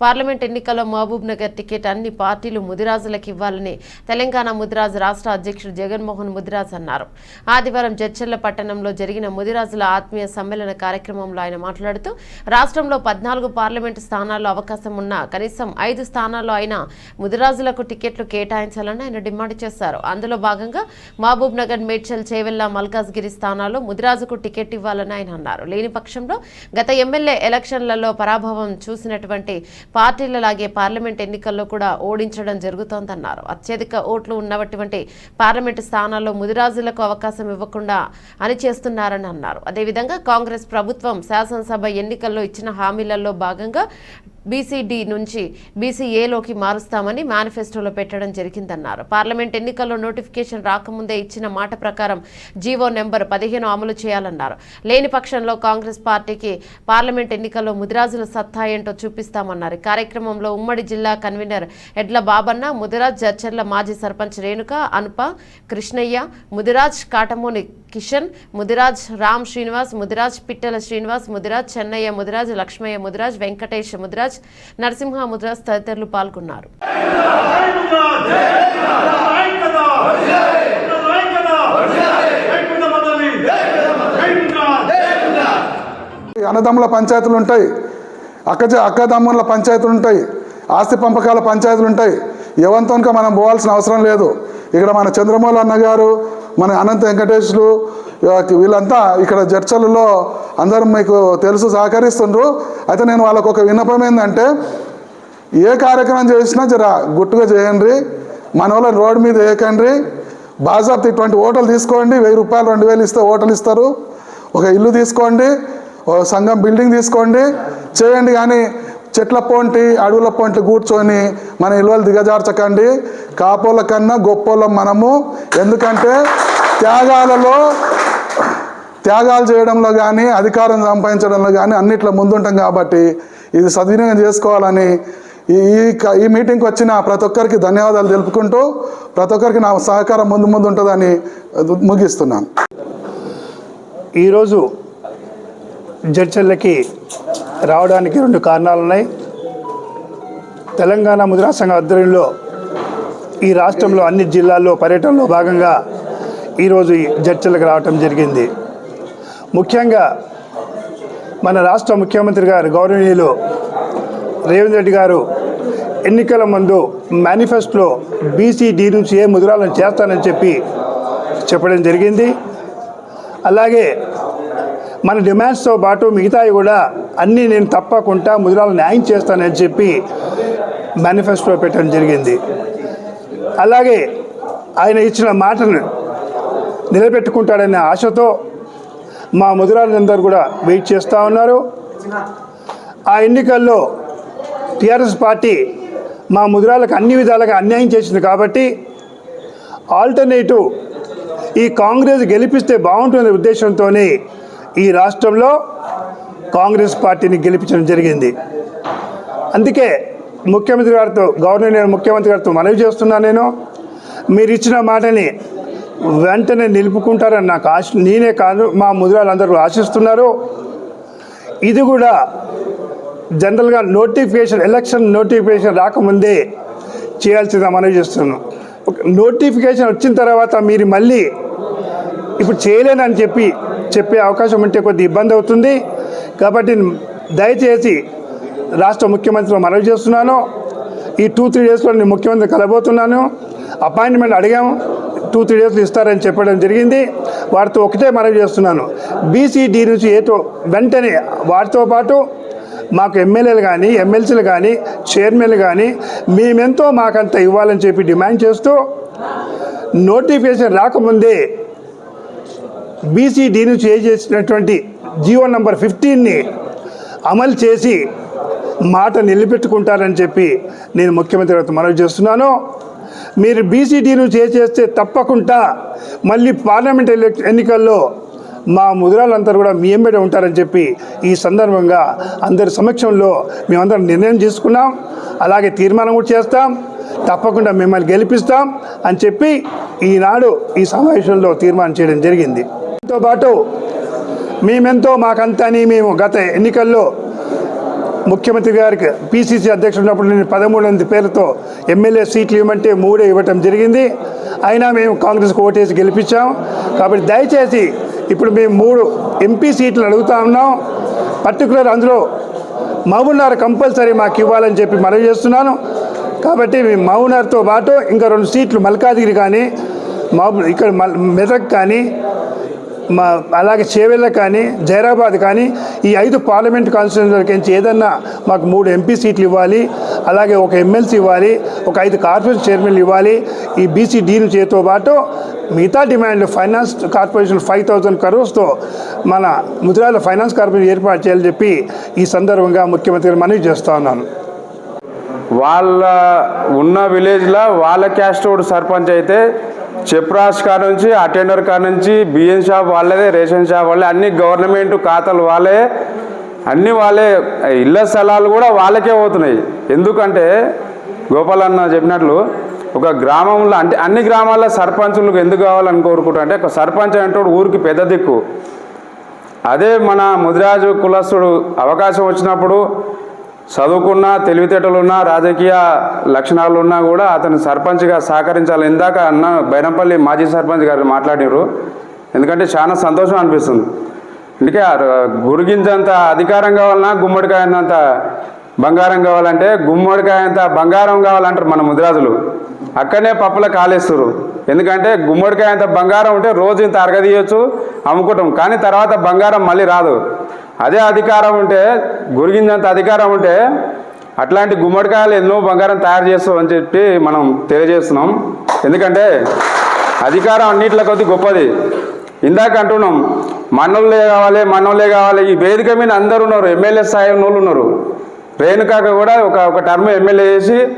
Parliament ఎన్నికల్లో Mahabub Nagar ticket అన్ని పార్టీలు ముదిరాజులకు ఇవ్వాలని తెలంగాణ ముదిరాజు రాష్ట్ర అధ్యక్షుడు జగన్మోహన్ ముదిరాజ్ అన్నారు. ఆదివారం జడ్చర్ల పట్టణంలో జరిగిన ముదిరాజుల ఆత్మీయ సమ్మేళన కార్యక్రమంలో ఆయన మాట్లాడుతూ రాష్ట్రంలో పద్నాలుగు పార్లమెంటు స్థానాల్లో అవకాశం ఉన్నా కనీసం ఐదు స్థానాల్లో అయినా ముదిరాజులకు టికెట్లు కేటాయించాలని ఆయన డిమాండ్ చేశారు. అందులో భాగంగా మహబూబ్ నగర్ మేడ్చల్ చేవెళ్ళ మల్కాజ్గిరి స్థానాల్లో ముదిరాజుకు టికెట్ ఇవ్వాలని ఆయన అన్నారు. లేని పక్షంలో గత ఎమ్మెల్యే ఎలక్షన్లలో పరాభవం చూసినటువంటి పార్టీలలాగే పార్లమెంట్ ఎన్నికల్లో కూడా ఓడించడం జరుగుతోందన్నారు. అత్యధిక ఓట్లు ఉన్నటువంటి పార్లమెంటు స్థానాల్లో ముదిరాజులకు అవకాశం ఇవ్వకుండా అనిచేస్తున్నారని అన్నారు. అదేవిధంగా కాంగ్రెస్ ప్రభుత్వం శాసనసభ ఎన్నికల్లో ఇచ్చిన హామీలలో భాగంగా బీసీడీ నుంచి బీసీఏలోకి మారుస్తామని మేనిఫెస్టోలో పెట్టడం జరిగిందన్నారు. పార్లమెంట్ ఎన్నికల్లో నోటిఫికేషన్ రాకముందే ఇచ్చిన మాట ప్రకారం జీవో నెంబర్ పదిహేను అమలు చేయాలన్నారు. లేని పక్షంలో కాంగ్రెస్ పార్టీకి పార్లమెంట్ ఎన్నికల్లో ముదిరాజుల సత్తా ఏంటో చూపిస్తామన్నారు. కార్యక్రమంలో ఉమ్మడి జిల్లా కన్వీనర్ ఎడ్ల బాబన్న ముదిరాజ్ జర్చర్ల మాజీ సర్పంచ్ రేణుక అనుప కృష్ణయ్య ముదిరాజ్ కాటమోని కిషన్ ముదిరాజ్ రామ్ శ్రీనివాస్ ముదిరాజ్ పిట్టల శ్రీనివాస్ ముదిరాజ్ చెన్నయ్య ముదిరాజ్ లక్ష్మయ్య ముదిరాజ్ వెంకటేష్ ముదిరాజ్ నరసింహ ముదిరాజ్ తదితరులు పాల్గొన్నారు. అన్నదమ్ముల పంచాయతీలు ఉంటాయి అక్క అక్కదమ్ముల పంచాయతీలు ఉంటాయి ఆస్తి పంపకాల పంచాయతీలు ఉంటాయి. ఎవరితోనక మనం పోవాల్సిన అవసరం లేదు. ఇక్కడ మన చంద్రమౌళి అన్న గారు మన అనంత వెంకటేష్లు వీళ్ళంతా ఇక్కడ చర్చలలో అందరూ మీకు తెలుసు సహకరిస్తుండ్రు. అయితే నేను వాళ్ళకు ఒక విన్నపం ఏంటంటే ఏ కార్యక్రమం చేసినా జర గుట్టుగా చేయండి మన వాళ్ళని రోడ్డు మీద వేయకండి బాజాబ్తి ఇటువంటి ఓటలు తీసుకోండి వెయ్యి రూపాయలు రెండు వేలు ఇస్తే ఓటలు ఇస్తారు ఒక ఇల్లు తీసుకోండి ఓ సంఘం బిల్డింగ్ తీసుకోండి చేయండి కానీ చెట్ల పొంటి అడవుల పొంటి కూర్చొని మన ఇల్వలు దిగజార్చకండి కాపోల కన్నా గొప్పోళ్ళం మనము. ఎందుకంటే త్యాగాలలో త్యాగాలు చేయడంలో కానీ అధికారం సంపాదించడంలో కానీ అన్నిట్లో ముందుంటాం కాబట్టి ఇది సద్వినియోగం చేసుకోవాలని ఈ ఈ క- ఈ మీటింగ్కి వచ్చిన ప్రతి ఒక్కరికి ధన్యవాదాలు తెలుపుకుంటూ ప్రతి ఒక్కరికి నా సహకారం ముందు ముందు ఉంటుందని ముగిస్తున్నాను. ఈరోజు జడ్చర్లకి రావడానికి రెండు కారణాలు ఉన్నాయి తెలంగాణ ముద్రా సంఘ ఆధ్వర్యంలో ఈ రాష్ట్రంలో అన్ని జిల్లాల్లో పర్యటనలో భాగంగా ఈరోజు ఈ రావటం జరిగింది. ముఖ్యంగా మన రాష్ట్ర ముఖ్యమంత్రి గారు గౌరవనీయులు రేవంత్ రెడ్డి గారు ఎన్నికల ముందు మేనిఫెస్టోలో బీసీడీ నుంచి ఏ ముద్రాలను చేస్తానని చెప్పి చెప్పడం జరిగింది. అలాగే మన డిమాండ్స్తో పాటు మిగతావి కూడా అన్నీ నేను తప్పకుండా ముద్రాలు న్యాయం చేస్తానని చెప్పి మేనిఫెస్టో పెట్టడం జరిగింది. అలాగే ఆయన ఇచ్చిన మాటను నిలబెట్టుకుంటాడనే ఆశతో మా ముదురాలందరూ కూడా వెయిట్ చేస్తూ ఉన్నారు. ఆ ఎన్నికల్లో టీఆర్ఎస్ పార్టీ మా ముదురాలకు అన్ని విధాలుగా అన్యాయం చేసింది కాబట్టి ఆల్టర్నేటివ్ ఈ కాంగ్రెస్ గెలిపిస్తే బాగుంటుందనే ఉద్దేశంతోనే ఈ రాష్ట్రంలో కాంగ్రెస్ పార్టీని గెలిపించడం జరిగింది. అందుకే ముఖ్యమంత్రి గారితో గవర్నర్ ముఖ్యమంత్రి గారితో మనవి చేస్తున్నా నేను. మీరు ఇచ్చిన మాటని వెంటనే నిలుపుకుంటారని నాకు ఆశ నేనే కాదు మా ముదిరాలందరూ ఆశిస్తున్నారు. ఇది కూడా జనరల్గా నోటిఫికేషన్ ఎలక్షన్ నోటిఫికేషన్ రాకముందే చేయాల్సిందా మనవి చేస్తున్నాను. నోటిఫికేషన్ వచ్చిన తర్వాత మీరు మళ్ళీ ఇప్పుడు చేయలేనని చెప్పి చెప్పే అవకాశం ఉంటే కొద్ది ఇబ్బంది అవుతుంది. కాబట్టి దయచేసి రాష్ట్ర ముఖ్యమంత్రితో మనవి చేస్తున్నాను. ఈ టూ త్రీ డేస్లో నేను ముఖ్యమంత్రి కలబోతున్నాను అపాయింట్మెంట్ అడిగాము. టూ త్రీ డేస్లో ఇస్తారని చెప్పడం జరిగింది. వారితో ఒకటే మనవి చేస్తున్నాను. బీసీడీ నుంచి ఏతో వెంటనే వారితో పాటు మాకు ఎమ్మెల్యేలు కానీ ఎమ్మెల్సీలు కానీ చైర్మన్లు కానీ మేమెంతో మాకంత ఇవ్వాలని చెప్పి డిమాండ్ చేస్తూ నోటిఫికేషన్ రాకముందే బీసీడీ నుంచి ఏ చేసినటువంటి జియో నంబర్ ఫిఫ్టీన్ని అమలు చేసి మాట నిలబెట్టుకుంటారని చెప్పి నేను ముఖ్యమంత్రి గారితో మనవి చేస్తున్నాను. మీరు బీసీడీను చేసేస్తే చేస్తే తప్పకుండా మళ్ళీ పార్లమెంట్ ఎన్నికల్లో మా ముదురాలందరూ కూడా మీ ఎంబడే ఉంటారని చెప్పి ఈ సందర్భంగా అందరి సమక్షంలో మేమందరం నిర్ణయం తీసుకున్నాం. అలాగే తీర్మానం కూడా చేస్తాం. తప్పకుండా మిమ్మల్ని గెలిపిస్తాం అని చెప్పి ఈనాడు ఈ సమావేశంలో తీర్మానం చేయడం జరిగింది. దాంతో పాటు మేమెంతో అని మేము గత ఎన్నికల్లో ముఖ్యమంత్రి గారికి పిసిసి అధ్యక్షుడు ఉన్నప్పుడు నేను పదమూడు మంది పేరుతో ఎమ్మెల్యే సీట్లు ఇవ్వమంటే మూడే ఇవ్వటం జరిగింది. అయినా మేము కాంగ్రెస్కి ఓటేసి గెలిపించాం. కాబట్టి దయచేసి ఇప్పుడు మేము మూడు ఎంపీ సీట్లు అడుగుతా ఉన్నాం. పర్టికులర్ అందులో మహబూబ్నగర్ కంపల్సరీ మాకు ఇవ్వాలని చెప్పి మనవి చేస్తున్నాను. కాబట్టి మేము మహబూబ్నగర్తో పాటు ఇంకా రెండు సీట్లు మల్కాజిగిరి కానీ మహబూబ్ ఇక్కడ మల్ మెదక్ కానీ మా అలాగే చేవెళ్ళ కానీ జైరాబాద్ కానీ ఈ ఐదు పార్లమెంట్ కాన్స్టిట్యూన్సీలకి ఏదన్నా మాకు మూడు ఎంపీ సీట్లు ఇవ్వాలి అలాగే ఒక ఎమ్మెల్సీ ఇవ్వాలి ఒక ఐదు కార్పొరేషన్ చైర్మన్లు ఇవ్వాలి ఈ బీసీ డీల్ చేతో పాటు మిగతా డిమాండ్లు ఫైనాన్స్ కార్పొరేషన్ ఫైవ్ థౌజండ్ కరోస్తో మన ముద్రాల ఫైనాన్స్ కార్పొరేషన్ ఏర్పాటు చేయాలని చెప్పి ఈ సందర్భంగా ముఖ్యమంత్రి గారు మనవి చేస్తా ఉన్నాను. వాళ్ళ ఉన్న విలేజ్లో వాళ్ళ క్యాస్ట్ ఓడు సర్పంచ్ అయితే చెప్రాస్ కాడ నుంచి అటెండర్ కాడ నుంచి బియ్యం షాప్ వాళ్ళదే రేషన్ షాప్ వాళ్ళే అన్ని గవర్నమెంట్ ఖాతాలు వాళ్ళే అన్ని వాళ్ళే ఇళ్ళ స్థలాలు కూడా వాళ్ళకే పోతున్నాయి. ఎందుకంటే గోపాలన్న చెప్పినట్లు ఒక గ్రామంలో అంటే అన్ని గ్రామాల్లో సర్పంచులకు ఎందుకు కావాలని కోరుకుంటా అంటే ఒక సర్పంచ్ అంటే ఊరికి పెద్ద దిక్కు. అదే మన ముదిరాజు కులస్తుడు అవకాశం వచ్చినప్పుడు చదువుకున్నా తెలివితేటలున్నా రాజకీయ లక్షణాలున్నా కూడా అతను సర్పంచ్గా సహకరించాలి. ఇందాక అన్న బైరంపల్లి మాజీ సర్పంచ్ గారు మాట్లాడినారు. ఎందుకంటే చాలా సంతోషం అనిపిస్తుంది. అందుకే ఆ గురిగింజంత అధికారం కావాలన్నా గుమ్మడికాయనంత బంగారం కావాలంటే గుమ్మడికాయ అంత బంగారం కావాలంటారు మన ముదిరాజులు. అక్కడనే పప్పుల కాలేస్తారు ఎందుకంటే గుమ్మడికాయ అంత బంగారం ఉంటే రోజు ఇంత అరగదీయొచ్చు అమ్ముకుంటాం. కానీ తర్వాత బంగారం మళ్ళీ రాదు. అదే అధికారం ఉంటే గురిగిందంత అధికారం ఉంటే అట్లాంటి గుమ్మడికాయలు ఎన్నో బంగారం తయారు చేస్తాం అని చెప్పి మనం తెలియజేస్తున్నాం. ఎందుకంటే అధికారం అన్నిట్ల కొద్ది గొప్పది. ఇందాక అంటున్నాం మనోళ్ళే కావాలి మనోళ్ళే కావాలి. ఈ వేదిక మీద అందరు ఉన్నారు ఎమ్మెల్యే స్థాయి వాళ్ళు ఉన్నారు. రేణుకాక కూడా ఒక ఒక టర్మ్ ఎమ్మెల్యే చేసి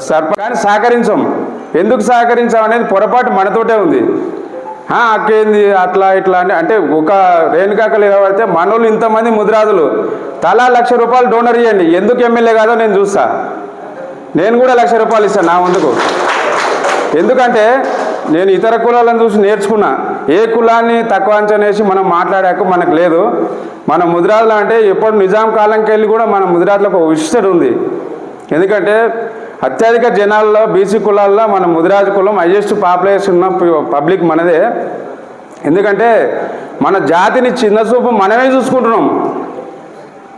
సర్ప కానీ సహకరించాం. ఎందుకు సహకరించాం అనేది పొరపాటు మనతోటే ఉంది. అక్కేంది అట్లా ఇట్లా అని. అంటే ఒక రేణుకాకలు పడితే మనోళ్ళు ఇంతమంది ముద్రాదులు. తలా లక్ష రూపాయలు డోనర్ ఇవ్వండి ఎందుకు ఎమ్మెల్యే కాదో నేను చూస్తా. నేను కూడా లక్ష రూపాయలు ఇస్తాను నా ముందుకు. ఎందుకంటే నేను ఇతర కులాలను చూసి నేర్చుకున్నా. ఏ కులాన్ని తక్కువ అంచనేసి మనం మాట్లాడాక మనకు లేదు. మన ముదిరాజులు అంటే ఎప్పుడు నిజాం కాలంకి వెళ్ళి కూడా మన ముదిరాజులకు ఒక విశిష్టత ఉంది. ఎందుకంటే అత్యధిక జనాల్లో బీసీ కులాల్లో మన ముదిరాజు కులం హైయెస్ట్ పాపులేషన్ ఉన్న పబ్లిక్ మనదే. ఎందుకంటే మన జాతిని చిన్న చూపు మనమే చూసుకుంటున్నాం.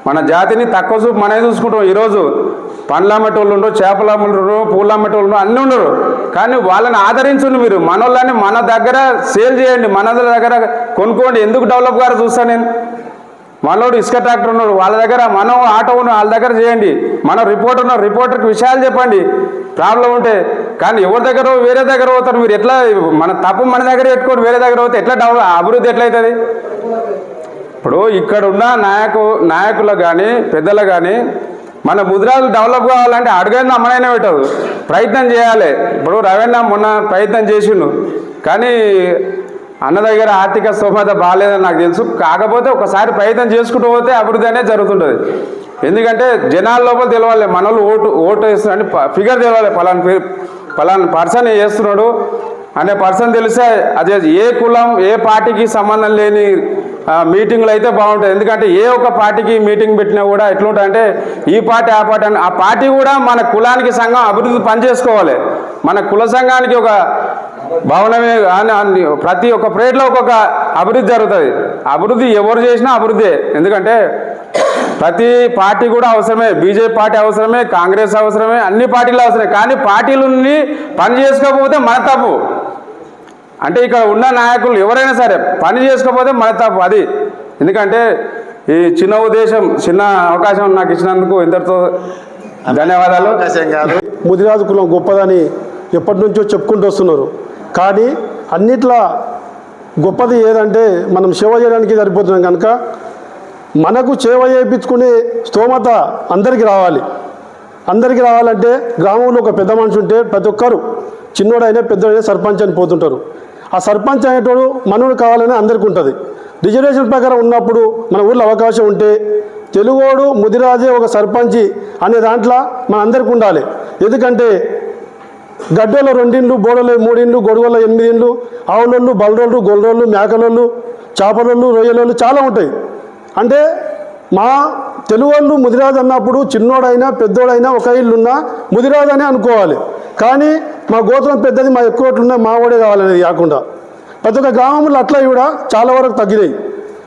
మన జాతిని తక్కువ చూపు మనమే చూసుకుంటాం. ఈరోజు పండ్లు అమ్మేటోళ్ళు ఉండరు చేపలు అమ్మటోళ్ళు పూలు అమ్మేటోళ్ళు అన్నీ ఉండరు. కానీ వాళ్ళని ఆదరించండి మీరు. మనోళ్ళని మన దగ్గర సేల్ చేయండి మన దగ్గర కొనుక్కోండి. ఎందుకు డెవలప్ గారు చూస్తాను నేను? మనోడు ఇసుక ట్రాక్టర్ ఉన్నాడు వాళ్ళ దగ్గర మనం ఆటో ఉన్న వాళ్ళ దగ్గర చేయండి. మన రిపోర్టర్ ఉన్న రిపోర్టర్కి విషయాలు చెప్పండి. ప్రాబ్లం ఉంటే. కానీ ఎవరి దగ్గర వేరే దగ్గర పోతారు. మీరు ఎట్లా మన తప్పు మన దగ్గర పెట్టుకొని వేరే దగ్గర పోతే ఎట్లా డెవలప్ అభివృద్ధి ఎట్లయితుంది? ఇప్పుడు ఇక్కడున్న నాయకు నాయకులు కానీ పెద్దలు కానీ మన ముద్రాలు డెవలప్ కావాలంటే అడుగైంది అమ్మనైనా పెట్టదు ప్రయత్నం చేయాలి. ఇప్పుడు రవీణ మొన్న ప్రయత్నం చేసిండు. కానీ అన్న దగ్గర ఆర్థిక స్తోమత బాగాలేదని నాకు తెలుసు. కాకపోతే ఒకసారి ప్రయత్నం చేసుకుంటూ పోతే అభివృద్ధి అనేది జరుగుతుంటుంది. ఎందుకంటే జనాల లోపల తెలవాలి. మనలు ఓటు ఓటు వేస్తున్నారని ఫిగర్ తెలవాలి. పలానా పే- పలానా పర్సన్ చేస్తున్నాడు అనే పర్సన్ తెలిస్తే అదే ఏ కులం ఏ పార్టీకి సంబంధం లేని మీటింగ్లు అయితే బాగుంటుంది ఎందుకంటే ఏ ఒక్క పార్టీకి మీటింగ్ పెట్టినా కూడా ఎట్లుంటాయంటే ఈ పార్టీ ఆ పార్టీ అని. ఆ పార్టీ కూడా మన కులానికి సంఘం అభివృద్ధి పనిచేసుకోవాలి. మన కుల సంఘానికి ఒక భవనమే అని- ప్రతి ఒక్క ప్రేట్లో ఒక్కొక్క అభివృద్ధి జరుగుతుంది. అభివృద్ధి ఎవరు చేసినా అభివృద్ధి. ఎందుకంటే ప్రతి పార్టీ కూడా అవసరమే. బీజేపీ పార్టీ అవసరమే కాంగ్రెస్ అవసరమే అన్ని పార్టీలు అవసరమే. కానీ పార్టీలని పని చేసుకోకపోతే మన తప్పు. అంటే ఇక్కడ ఉన్న నాయకులు ఎవరైనా సరే పని చేసుకోకపోతే మన తప్పు. అది ఎందుకంటే ఈ చిన్న ఉద్దేశం చిన్న అవకాశం నాకు ఇచ్చినందుకు ఇంతటితో ధన్యవాదాలు. ముదిరాజు కులం గొప్పదని ఎప్పటి నుంచో చెప్పుకుంటూ వస్తున్నారు. కానీ అన్నిట్లా గొప్పది ఏదంటే మనం సేవ చేయడానికి సరిపోతున్నాం కనుక మనకు సేవ చేయించుకునే స్తోమత అందరికీ రావాలి. అందరికీ రావాలంటే గ్రామంలో ఒక పెద్ద మనిషి ఉంటే ప్రతి ఒక్కరు చిన్నోడైనా పెద్దోడైనా సర్పంచ్ అని పోతుంటారు. ఆ సర్పంచ్ అనేటోడు మనోడు కావాలని అందరికీ ఉంటుంది. రిజర్వేషన్ ప్రకారం ఉన్నప్పుడు మన ఊళ్ళో అవకాశం ఉంటే తెలుగోడు ముదిరాజే ఒక సర్పంచి అనే దాంట్లో మన అందరికి ఉండాలి. ఎందుకంటే గడ్డలో రెండిండ్లు బోడలో మూడిండ్లు గొడవల ఎనిమిది ఇండ్లు ఆవులోళ్ళు బలరోళ్ళు గొల్లరోళ్ళు మేకలోళ్ళు చేపలోళ్ళు రొయ్యలోళ్ళు చాలా ఉంటాయి. అంటే మా తెలుగు ముదిరాజు అన్నప్పుడు చిన్నోడైనా పెద్దోడైనా ఒక ఇల్లున్నా ముదిరాజ్ అనే అనుకోవాలి. కానీ మా గోత్రం పెద్దది మా ఎక్కువ ఓట్లున్నా మా ఓడే కావాలనేది కాకుండా. ప్రతి ఒక్క గ్రామంలో అట్లా కూడా చాలా వరకు తగ్గినాయి.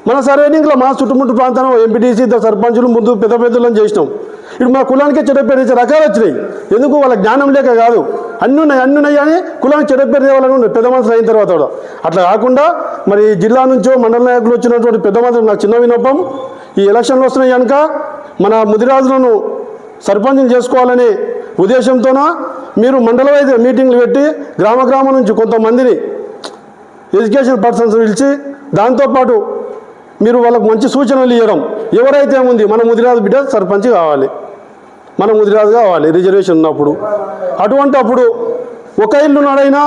మన సరైనింగ్లో మా చుట్టుముట్టు ప్రాంతం ఎంపీటీసీ సర్పంచులు ముందు పెద్ద పెద్దలను చేసినాం. ఇప్పుడు మా కులానికే చెడపేరు రకాలు వచ్చినాయి. ఎందుకు? వాళ్ళ జ్ఞానం లేక కాదు. అన్ని ఉన్నాయి అన్ని ఉన్నాయి కానీ కులానికి చెడపేరు వాళ్ళని తేవాలని పెద్ద మనుషులు అయిన తర్వాత కూడా. అట్లా కాకుండా మరి జిల్లా నుంచో మండల నాయకులు వచ్చినటువంటి పెద్ద మనుషులు నాకు చిన్న వినోపం ఈ ఎలక్షన్లు వస్తున్నాయి కనుక మన ముదిరాజులను సర్పంచం చేసుకోవాలనే ఉద్దేశంతోన మీరు మండల వైద్య మీటింగ్లు పెట్టి గ్రామ గ్రామం నుంచి కొంతమందిని ఎడ్యుకేషన్ పర్సన్స్ పిలిచి దాంతోపాటు మీరు వాళ్ళకు మంచి సూచనలు ఇవ్వడం ఎవరైతే ఉంది మన ముదిరాజు బిడ్డ సర్పంచ్ కావాలి. మన ముదిరాజు కావాలి రిజర్వేషన్ ఉన్నప్పుడు. అటువంటి అప్పుడు ఒక ఇల్లు నాడైనా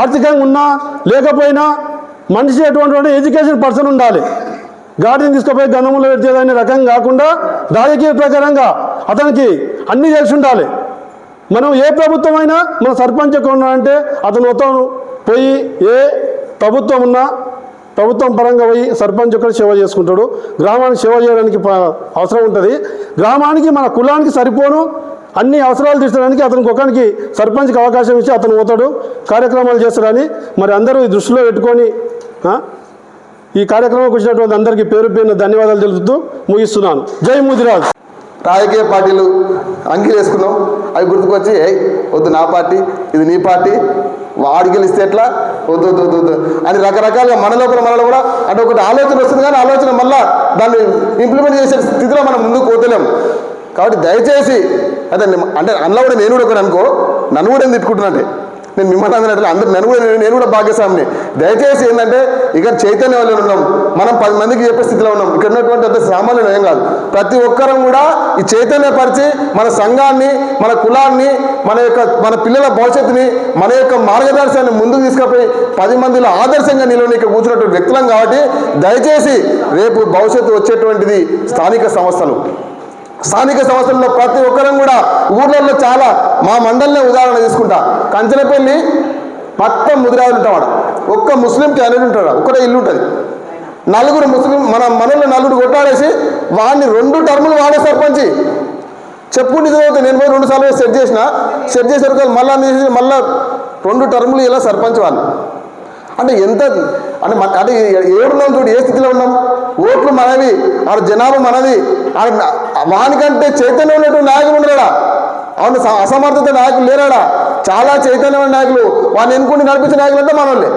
ఆర్థికంగా ఉన్నా లేకపోయినా మనిషి ఎటువంటి ఎడ్యుకేషన్ పర్సన్ ఉండాలి. గాడిని తీసుకుపోయి గంధములో పెట్టేదనే రకం కాకుండా రాజకీయ ప్రకారంగా అతనికి అన్నీ తెలిసి ఉండాలి. మనం ఏ ప్రభుత్వం అయినా మన సర్పంచ్ ఎక్కడ అతను మొత్తం పోయి ఏ ప్రభుత్వం ఉన్నా ప్రభుత్వం పరంగా పోయి సర్పంచ్ ఒక్కడు సేవ చేసుకుంటాడు. గ్రామానికి సేవ చేయడానికి ప- అవసరం ఉంటుంది. గ్రామానికి మన కులానికి సరిపోను. అన్ని అవసరాలు తీర్చడానికి అతనికి ఒకరికి సర్పంచ్కి అవకాశం ఇచ్చి అతను పోతాడు. కార్యక్రమాలు చేస్తాడని మరి అందరూ దృష్టిలో పెట్టుకొని ఈ కార్యక్రమంకి వచ్చినటువంటి అందరికీ పేరు పేరున ధన్యవాదాలు తెలుపుతూ ముగిస్తున్నాను. జై ముదిరాజ్. రాజకీయ పార్టీలు అంగీలు వేసుకున్నాం అవి గుర్తుకొచ్చి వద్దు నా పార్టీ ఇది నీ పార్టీ వాడు గెలిస్తే ఎట్లా? వద్దు వద్దు వద్దు అని రకరకాలుగా మన లోపల మనలో కూడా అంటే ఒకటి ఆలోచన వస్తుంది కానీ ఆలోచన మళ్ళా దాన్ని ఇంప్లిమెంట్ చేసే స్థితిలో మనం ముందుకు పోతలేం. కాబట్టి దయచేసి అదే అంటే అందులో కూడా నేను కూడా ఒకటి అనుకో నన్ను కూడా ఏం తిట్టుకుంటున్నట్టే నేను మిమ్మల్ని అందరూ అందరు నేను కూడా నేను కూడా భాగ్యస్వామిని దయచేసి ఏంటంటే ఇక్కడ చైతన్య వాళ్ళు ఉన్నాం. మనం పది మందికి చెప్పే స్థితిలో ఉన్నాం. ఇక్కడ ఉన్నటువంటి అంత సామాన్యులు ఏం కాదు. ప్రతి ఒక్కరం కూడా ఈ చైతన్యపరిచి మన సంఘాన్ని మన కులాన్ని మన యొక్క మన పిల్లల భవిష్యత్తుని మన యొక్క మార్గదర్శనాన్ని ముందుకు తీసుకుపోయి పది మందిలో ఆదర్శంగా నిలవని ఇక్కడ కూర్చున్నటువంటి వ్యక్తులం కాబట్టి దయచేసి రేపు భవిష్యత్తు వచ్చేటువంటిది స్థానిక సంస్థలు. స్థానిక సంస్థల్లో ప్రతి ఒక్కరం కూడా ఊర్లలో చాలా మా మండలినే ఉదాహరణ తీసుకుంటా. కంచెలపల్లి మొత్తం ముదిరాజులు ఉంటావాడ. ఒక్క ముస్లిం అనేది ఉంటాడు ఒక్కటే ఇల్లు ఉంటుంది. నలుగురు ముస్లిం మన మనల్ని నలుగురు కొట్టాడేసి వాడిని రెండు టర్ములు వాడే సర్పంచి. చెప్పు చదివితే నేను పోయి రెండు సార్లు సెట్ చేసిన. సెట్ చేసేసరికి మళ్ళా తీసి మళ్ళా రెండు టర్ములు ఇలా సర్పంచ్ వాళ్ళు. అంటే ఎంత అంటే మన- అంటే ఏడున్నాం చూడు ఏ స్థితిలో ఉన్నాం? ఓట్లు మనవి ఆడ జనాభా మనది ఆడ వానికంటే చైతన్యం ఉన్నటువంటి నాయకులు ఉండరాడా? అవును స- అసమర్థత నాయకులు లేరాడా? చాలా చైతన్యమైన నాయకులు. వాడిని ఎన్నుకుని నడిపించే నాయకులు అంటే మనోళ్ళే.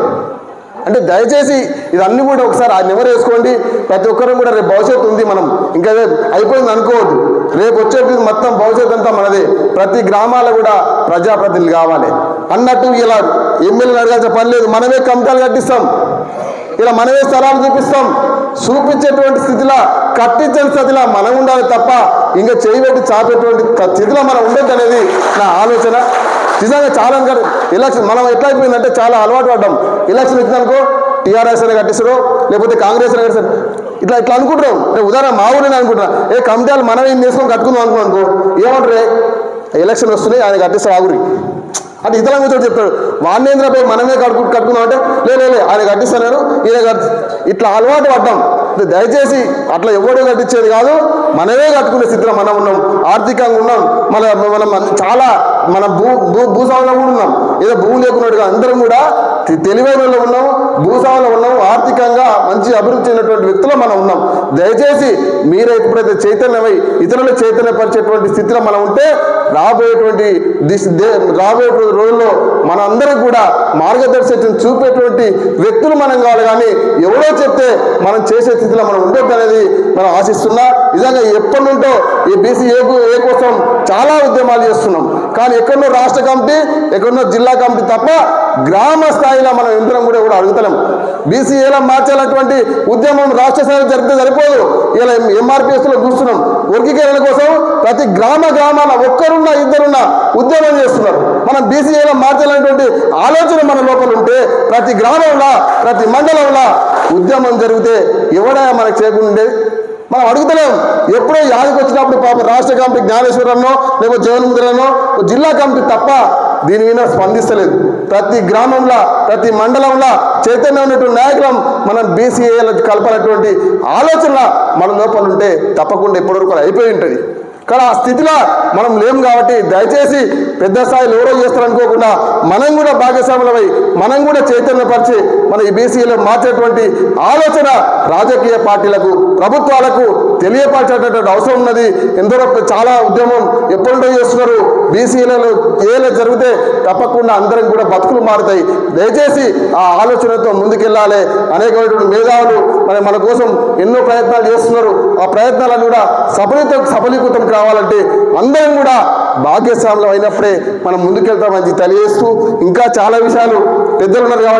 అంటే దయచేసి ఇదన్నీ కూడా ఒకసారి ఆ నెమరు వేసుకోండి. ప్రతి ఒక్కరూ కూడా రేపు భవిష్యత్తు ఉంది మనం. ఇంకా అయిపోయింది అనుకోవద్దు. రేపు వచ్చేది మొత్తం భవిష్యత్తు అంతా మనదే. ప్రతి గ్రామాల్లో కూడా ప్రజాప్రతినిధులు కావాలి. అన్నట్టు ఇలా ఎమ్మెల్యేలు అడగాల్సిన పని లేదు. మనమే కమిటాలు కట్టిస్తాం. ఇలా మనమే స్థలాలు చూపిస్తాం. చూపించేటువంటి స్థితిలో కట్టించని స్థితిలో మనం ఉండాలి తప్ప ఇంకా చేయబెట్టి చాపేటువంటి స్థితిలో మనం ఉండొద్దు అనేది నా ఆలోచన. నిజంగా చాలా కాదు ఎలక్షన్ మనం ఎట్లా అయిపోయిందంటే చాలా అలవాటు పడ్డాం. ఎలక్షన్ వచ్చిందనుకో టీఆర్ఎస్ అని కట్టిస్తారు లేకపోతే కాంగ్రెస్ అని కట్టిస్తారు ఇట్లా ఇట్లా అనుకుంటున్నాం. రేపు ఉదాహరణ మా ఊరిని అనుకుంటున్నా. ఏ కమిటీలు మనం ఏం చేసుకొని కట్టుకుందాం అనుకో అనుకో ఏమంటారు ఎలక్షన్ వస్తున్నాయి ఆయన కట్టిస్తారు ఆగురి అంటే ఇతర కూర్చొని చెప్తాడు వాణ్యేంద్రపై మనమే కడుకు కట్టుకున్నాం అంటే లేదు ఆయన కట్టిస్తాను ఈయన కట్టి ఇట్లా అలవాటు పడ్డాం. దయచేసి అట్లా ఎవడో కట్టించేది కాదు మనమే కట్టుకునే స్థితిలో మనం ఉన్నాం. ఆర్థికంగా ఉన్నాం. మన మనం చాలా మన భూ భూ భూస్వాములో కూడా ఉన్నాం. ఏదో భూమి లేకున్నట్టుగా అందరం కూడా తె- తెలివైన ఉన్నాం భూస్వాములో ఉన్నాం ఆర్థికంగా మంచి అభివృద్ధి చెందినటువంటి వ్యక్తులు మనం ఉన్నాం. దయచేసి మీరు ఎప్పుడైతే చైతన్యమై ఇతరులు చైతన్యపరిచేటువంటి స్థితిలో మనం ఉంటే రాబోయేటువంటి దిశ దే- రాబోయేటువంటి రోజుల్లో మనందరం కూడా మార్గదర్శకం చూపేటువంటి వ్యక్తులు మనం కావాలి. కానీ ఎవరో చెప్తే మనం చేసే స్థితిలో మనం ఉండొద్దు అనేది మనం ఆశిస్తున్నా. నిజంగా ఎప్పటి నుండో ఈ బీసీ ఏ ఏ కోసం చాలా ఉద్యమాలు చేస్తున్నాం. కానీ ఎక్కడో రాష్ట్ర కమిటీ ఎక్కడో జిల్లా కమిటీ తప్ప గ్రామ స్థాయిలో మనం ఇంద్రం కూడా కూడా అడుగుతలేం. ఎలా మార్చాలన్నటువంటి ఉద్యమం రాష్ట్ర స్థాయిలో జరిగితే సరిపోదు. ఇలా ఎంఆర్పిఎస్లో చూస్తున్నాం. వర్గీకరణ కోసం ప్రతి గ్రామ గ్రామాల ఒక్కరున్నా ఇద్దరున్నా ఉద్యమం చేస్తున్నారు. మనం బీసీఏలో మార్చాలనేటువంటి ఆలోచన మన లోపల ఉంటే ప్రతి గ్రామంలో ప్రతి మండలంలో ఉద్యమం జరిగితే ఎవడా మనకు చేయకుండా మనం అడుగుతలేం. ఎప్పుడో యాదికి వచ్చినప్పుడు పాప రాష్ట్ర కమిటీ జ్ఞానేశ్వరంలో లేకపోతే జగన్ముద్రనో జిల్లా కమిటీ తప్ప దీని మీద స్పందిస్తలేదు. ప్రతి గ్రామంలో ప్రతి మండలంలో చైతన్యం ఉన్నటువంటి నాయకులం మనం బీసీఏల కలపనటువంటి ఆలోచన మన లోపల ఉంటే తప్పకుండా ఇప్పటివరకు అయిపోయి ఉంటుంది. కానీ ఆ స్థితిలో మనం లేం కాబట్టి దయచేసి పెద్ద స్థాయిలో ఎవరో చేస్తారనుకోకుండా మనం కూడా భాగస్వాములమై మనం కూడా చైతన్యపరిచి మన ఈ బీసీలో మార్చేటువంటి ఆలోచన రాజకీయ పార్టీలకు ప్రభుత్వాలకు తెలియపరచేటటువంటి అవసరం ఉన్నది. ఎందరో చాలా ఉద్యమం ఎప్పుడుంటో చేస్తున్నారు. బీసీలలో ఏలో జరిగితే తప్పకుండా అందరం కూడా బతుకులు మారుతాయి. దయచేసి ఆ ఆలోచనతో ముందుకెళ్ళాలి. అనేకమైనటువంటి మేధావులు మరి మన కోసం ఎన్నో ప్రయత్నాలు చేస్తున్నారు. ఆ ప్రయత్నాలను కూడా సఫలిత సఫలీకృతం కావాలంటే అందరం కూడా భాగ్యస్వాములు అయినప్పుడే మనం ముందుకెళ్తామని తెలియజేస్తూ ఇంకా చాలా విషయాలు పెద్దలు ఉన్నారు కాబట్టి